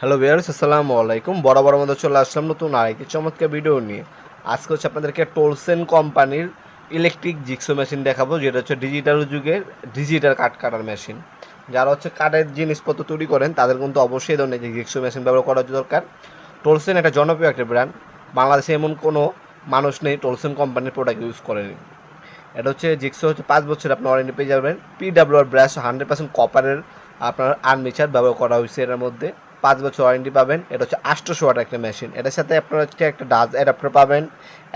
Hello বিয়ার্স আসসালামু আলাইকুম। বড় মধ্যে চলে আসলাম নতুন আরেকটি চমৎকার ভিডিও নিয়ে। আজকে হচ্ছে আপনাদেরকে টোলসেন কোম্পানির ইলেকট্রিক জিক্সো মেশিন দেখাবো, যেটা হচ্ছে ডিজিটাল যুগের ডিজিটাল কাঠ কাটার মেশিন যারা হচ্ছে কাঠের জিনিসপত্র তৈরি করেন, তাদের কিন্তু অবশ্যই ধরনের জিক্সো মেশিন ব্যবহার করা দরকার। টোলসেন একটা জনপ্রিয় একটা ব্র্যান্ড বাংলাদেশে এমন কোনো মানুষ নেই টোলসেন কোম্পানির প্রোডাক্ট ইউজ করেনি। এটা হচ্ছে জিক্সো হচ্ছে পাঁচ বছর আপনি ওয়ারেন্টি পেয়ে যাবেন। পিডাব্লিউআর ব্রাশ হান্ড্রেড পার্সেন্ট কপারের আপনার আর্মিচার ব্যবহার করা হয়েছে এটার মধ্যে। পাঁচ বছর ওয়ারেন্টি পাবেন। এটা হচ্ছে আটশোশো ওয়াট একটা মেশিন। এটার সাথে আপনার হচ্ছে একটা ডাজ অ্যাডাপ্টার পাবেন,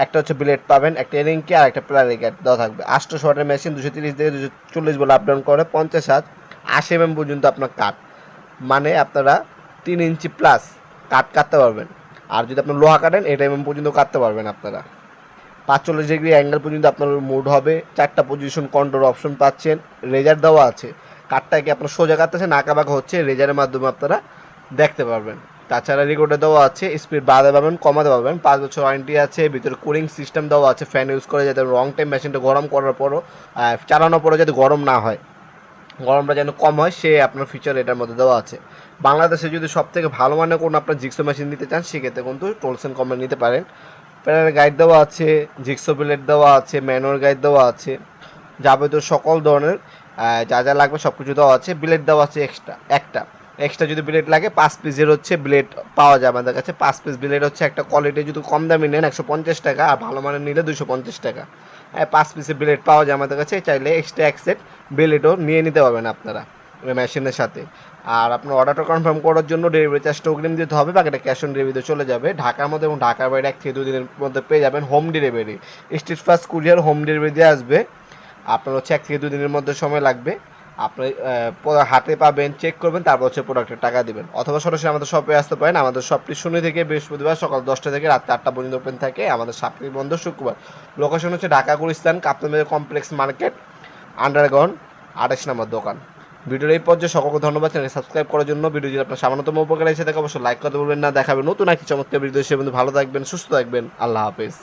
একটা হচ্ছে ব্লেড পাবেন, একটা এরিংকে আর একটা প্লারি গ্যাট দেওয়া থাকবে। আটশোশো ওয়াটের মেশিন দুশো তিরিশ থেকে দুশো চল্লিশ বলে আপ ডাউন করে, পঞ্চাশ হাত, আশি এম পর্যন্ত আপনার কাট। মানে আপনারা তিন ইঞ্চি প্লাস কাট কাটতে পারবেন। আর যদি আপনার লোহা কাটেন, এটা এম পর্যন্ত কাটতে পারবেন আপনারা। পাঁচচল্লিশ ডিগ্রি অ্যাঙ্গেল পর্যন্ত আপনার মুড হবে, চারটা পজিশন কন্ট্রোল অপশন পাচ্ছেন রেজার দেওয়া আছে। কাঠটাকে আপনার সোজা কাটতেছে নাকা বাঁকা হচ্ছে রেজারের মাধ্যমে আপনারা দেখতে পারবেন। তাছাড়া রেকর্ডে দেওয়া আছে স্পিড বাড়াতে পারবেন কমাতে পারবেন। পাঁচ বছর ওয়ারেন্টি আছে, ভিতরে কুলিং সিস্টেম দেওয়া আছে ফ্যান ইউজ করে যাতে রং টাইম মেশিনটা গরম করার পরও চালানোর পরে যাতে গরম না হয়। গরমটা যেন কম হয়, সে আপনার ফিচার এটার মধ্যে দেওয়া আছে। বাংলাদেশে যদি সব থেকে ভালো মানের কোনো আপনার জিক্সো মেশিন নিতে চান, সেক্ষেত্রে কিন্তু টোলসেন কোম্পানি নিতে পারেন। প্যানের গাইড দেওয়া আছে জিক্সো প্লেট দেওয়া আছে ম্যানুয়াল গাইড দেওয়া আছে, যাবতীয় সকল ধরনের যা যা লাগবে সব কিছু দেওয়া আছে। ব্লেড দেওয়া আছে এক্সট্রা একটা। এক্সট্রা যদি ব্লেড লাগে, পাঁচ পিসের হচ্ছে ব্লেড পাওয়া যায় আমাদের কাছে। পাঁচ পিস ব্লেড হচ্ছে একটা কোয়ালিটি যদি কম দামি নেন, একশো পঞ্চাশ টাকা, আর ভালো মানের নিলে দুশো পঞ্চাশ টাকা। পাঁচ পিসের ব্লেড পাওয়া যায় আমাদের কাছে, চাইলে এক্সট্রা এক সেট ব্লেডও নিয়ে নিতে পারবেন আপনারা মেশিনের সাথে। আর আপনার অর্ডারটা কনফার্ম করার জন্য ডেলিভারি চার্জটা অগ্রিম দিতে হবে, বাকিটা ক্যাশ অন ডেলিভারিতে চলে যাবে। ঢাকার মধ্যে এবং ঢাকার বাইরে এক থেকে দুই দিনের মধ্যে পেয়ে যাবেন home delivery street first courier home delivery দিয়ে আসবে। আপনার হচ্ছে এক থেকে দুই দিনের মধ্যে সময় লাগবে। আপনি হাতে পাবেন চেক করবেন, তারপর হচ্ছে প্রোডাক্টের টাকা দিবেন। অথবা সরাসরি আমাদের শপে আসতে পারেন। আমাদের শপটি শনি থেকে বৃহস্পতিবার সকাল দশটা থেকে রাত আটটা পর্যন্ত ওপেন থাকে। আমাদের সাপ্তাহিক বন্ধ শুক্রবার। লোকেশন হচ্ছে Dhaka Gulistan, Kaptanbazar complex market underground আঠাশ নম্বর দোকান। ভিডিওর এই পর্যায়ে সকলকে ধন্যবাদ। চ্যানেল সাবস্ক্রাইব করার জন্য ভিডিও যদি আপনার সামান্যতম উপকার এসে থাকে, অবশ্যই লাইক করতে বলবেন না। দেখাবেন নতুন একটি চমৎকার ভিডিও সে বন্ধু ভালো থাকবেন, সুস্থ থাকবেন। আল্লাহ হাফেজ।